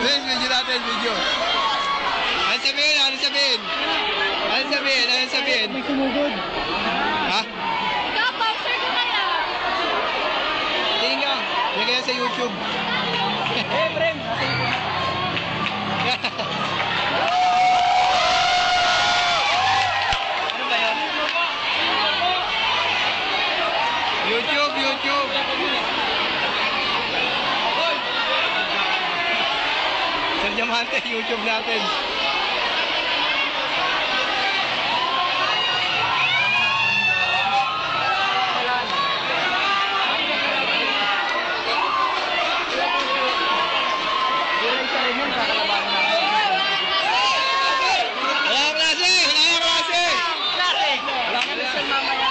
Please, video natin, video. Ano sabihin? Ano sabihin? Ano sabihin? Ano sabihin? May sumugod. Ha? Ikaw, boxer ko kaya. Tingin ka. Lagay yan sa YouTube. Eh, Brem. Sir Diamante, YouTube natin. Wala kang klase! Wala kang klase! Klase. Wala ka lesson mamaya.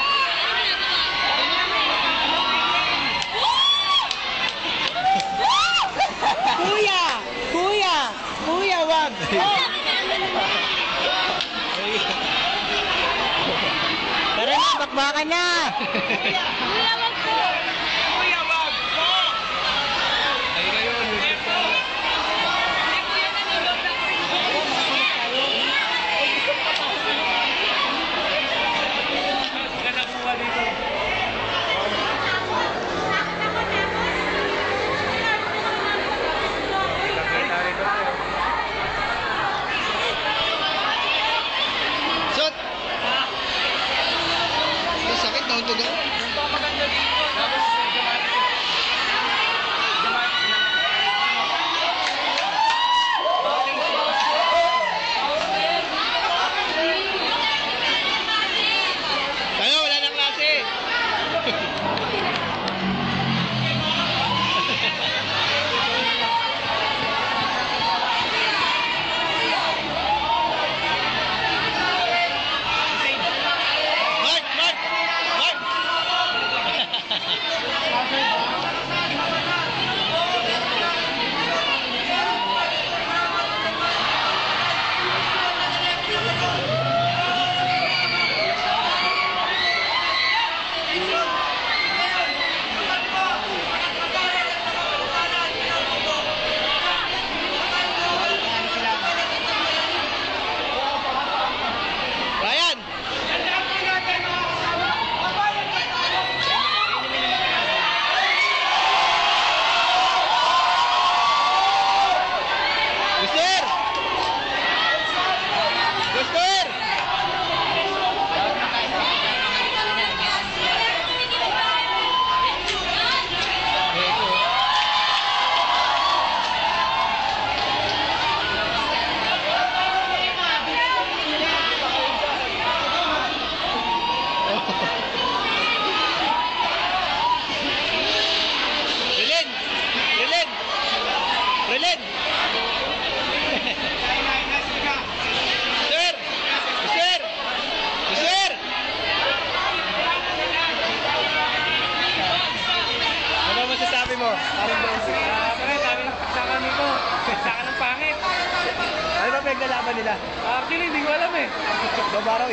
Kuya! Kuya! Kuya, wag! Tara na, bakbakan na!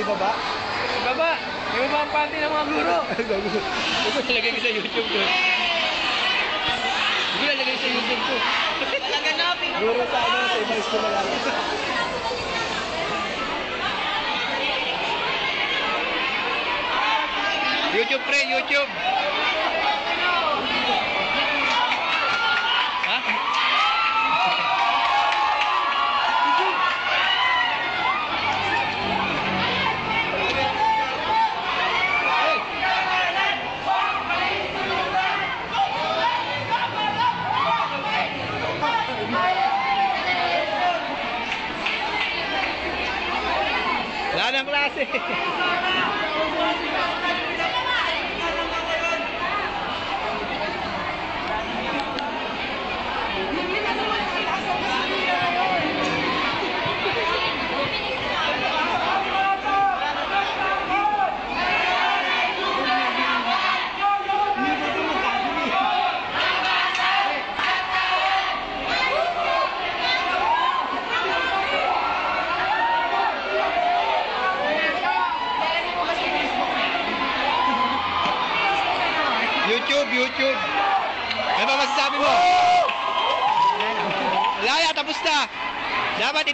ibaba? Ibaba. Ibaba ang panty ng mga guro. Ito nilagay ko sa YouTube ko. Hindi nilagay sa YouTube ko. Naganapin Guro sa ano, sa ibang school na lang. YouTube pre, YouTube. すいません!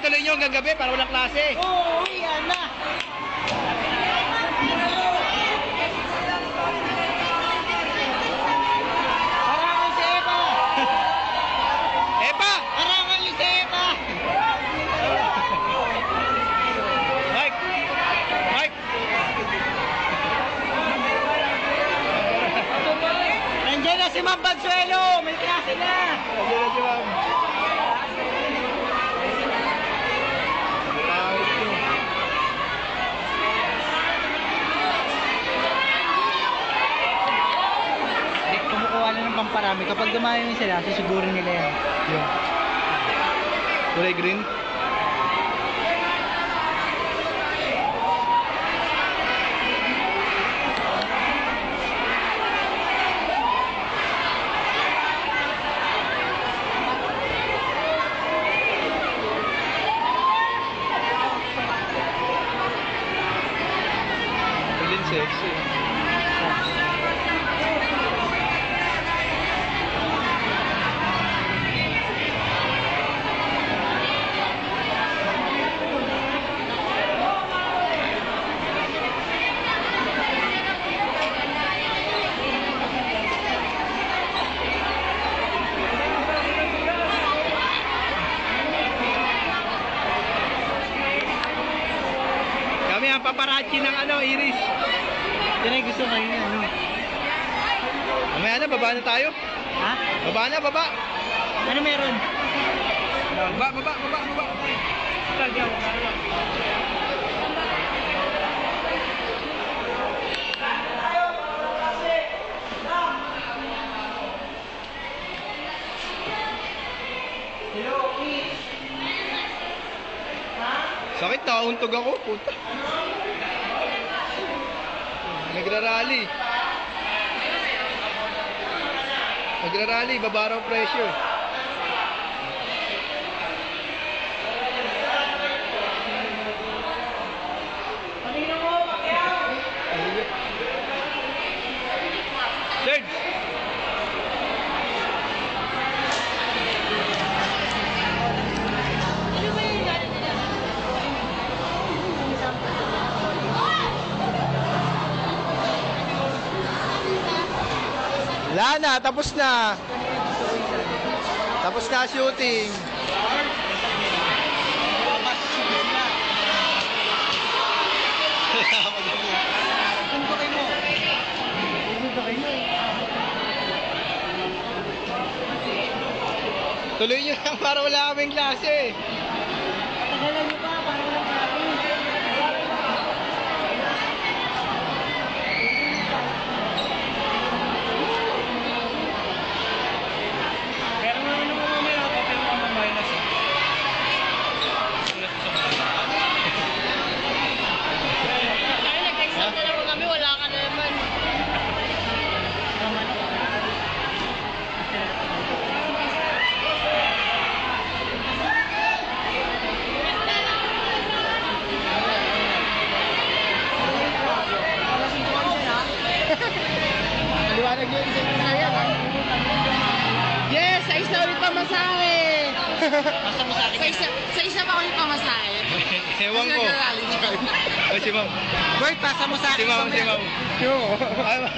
Ituloy nyo hanggang gabi para walang klase. Oo, yan na. Harangan si Eva! Epa! Harangan niyo si Eva! Mike! Mike! Nandiyan na si Ma'am Bagsuelo! May klase na! Nandiyan na si ma'am. Pangit yun. Eh, kumukuha pamparami. Kapag dumayo sila, sisigurin nila yan. Yun. Kulay green? Sexy. Paparazzi ng ano, Iris. Yan ay gusto kayo ano. Mamaya na, baba na tayo. Ha? Baba na, baba. Ano meron? Baba, baba, baba, baba. Sakit, nakauntog ako. Puta. Nagrarally. Nagrarally, baba pressure. Na, tapos na. Tapos na shooting. Tuloy nyo lang para wala kaming klase. Tagalan niyo pa si ma'am. Bert, pasa mo sa Si akin. ma'am, si ma'am. Ay, ma'am.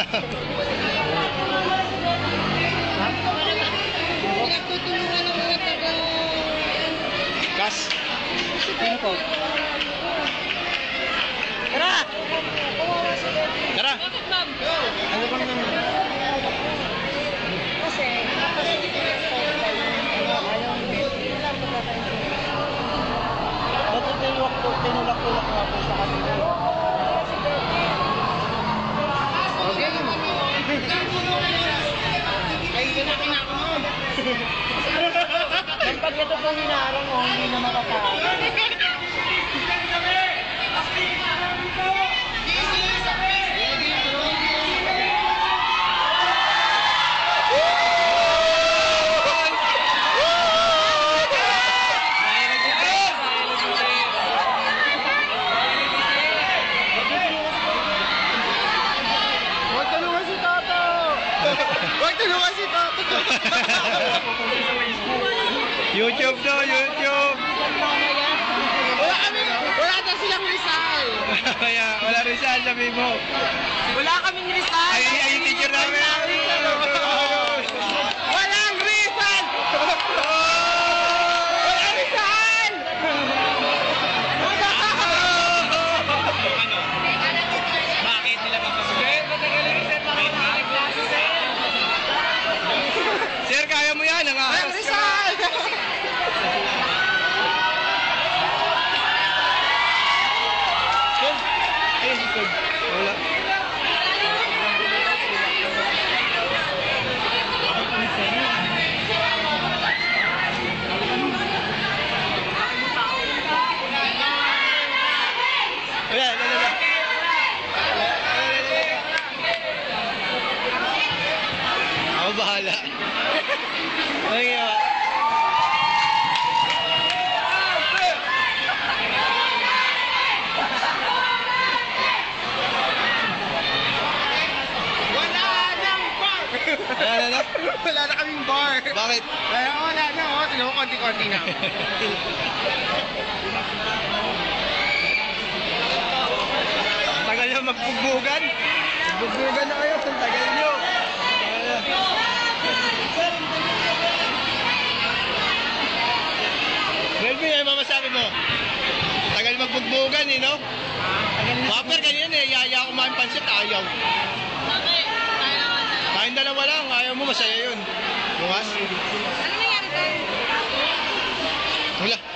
Nagtutulungan ng mga taga... Kas. Sino po? Tara! Tara. Bakit, ma'am? Ano bang naman? Kasi, kasi dito yung phone call na ayaw ni Yun lang pagkakain. Ba't tinulak po, tinulak-tulak nga po sa kanila? Okay. Ang mo. Kapag ito po hinarang mo, hindi na makakaya. Toto! Huwag tulungan si Toto! YouTube to, YouTube. Wala kami, wala na silang Rizal. Kaya wala siya, sabi mo. Wala kaming Rizal. Ay, ay, teacher namin. Bakit? Kaya wala na, oh. Mo, konti-konti na. Tagal nyo magbugbugan. Magbugbugan na kayo. Tagal nyo. Melvin, ano mamasabi mo? Tagal magbugbugan eh, no? Whopper kanina eh, yaya kumain pansit, ayaw. Kain dalawa lang, ayaw mo, masaya yun. Bukas? Ano nangyari tayo? Wala.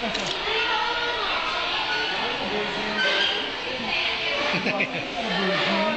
Ba? Oo,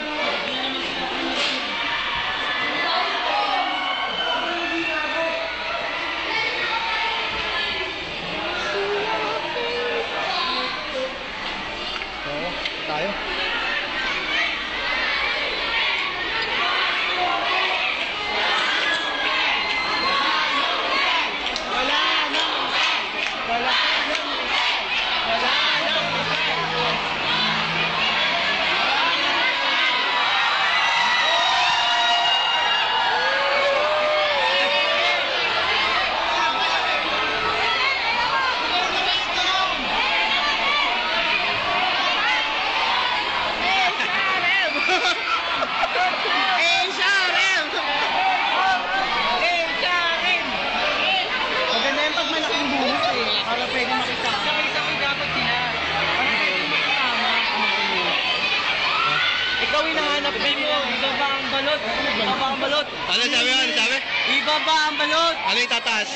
Ibaba ang balot. Ano sabi mo? Ano sabi? Ibaba ang balot. Ano yung tataas?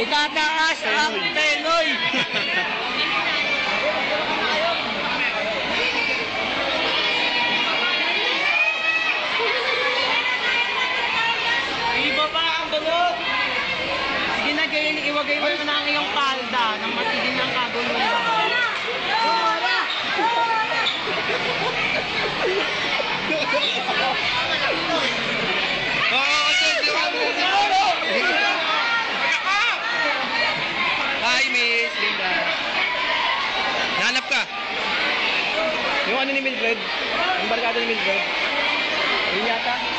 Itataas ang Penoy. Ibaba ang balot. Sige na, ganyan, iwagay mo na ang iyong palda nang matigil ng kaguluhan. Wala! Oo, barkada ni Mildred? Yun yata?